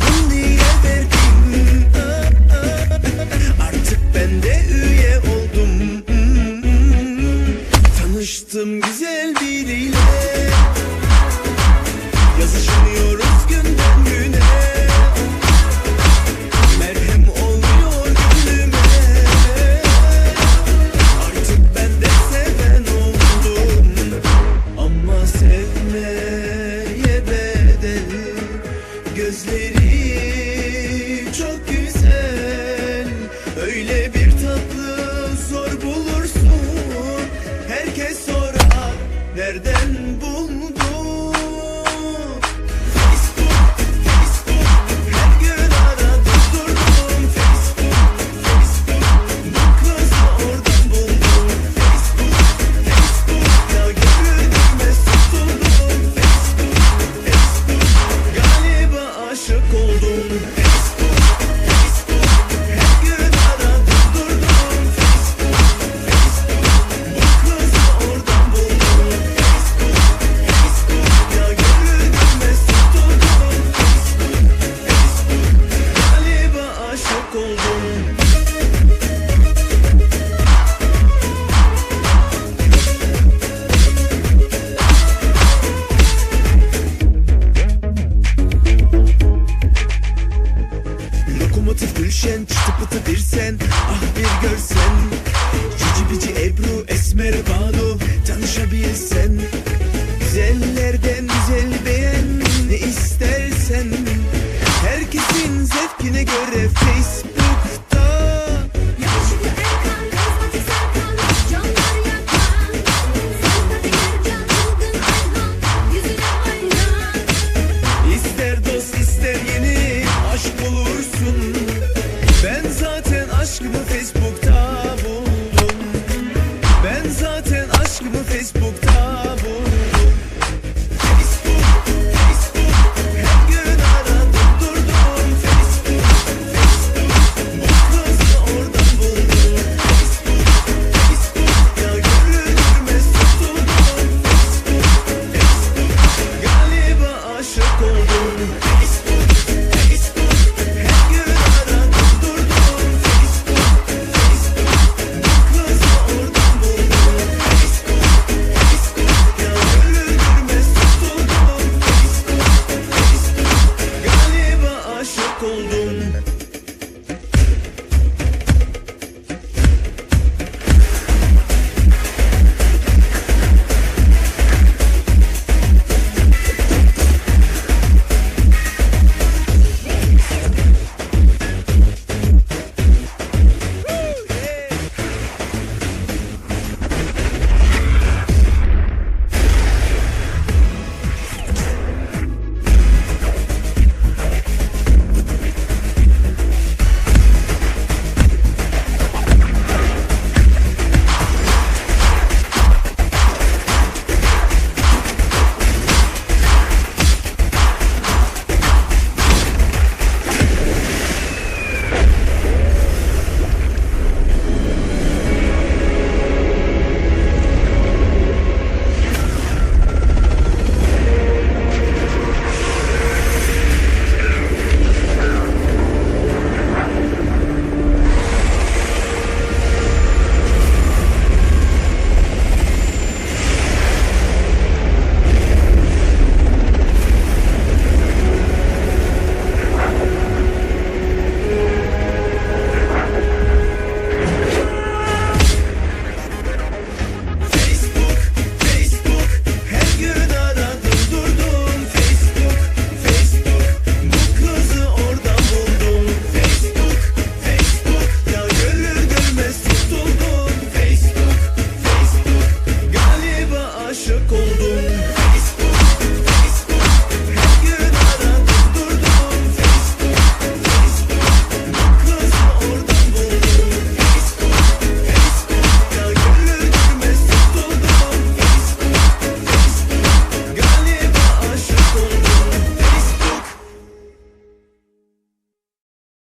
bindi merhaba do tanışabilsen. Güzellerden güzel beğen ne istersen. Herkesin zevkine göre face. que no Facebook tá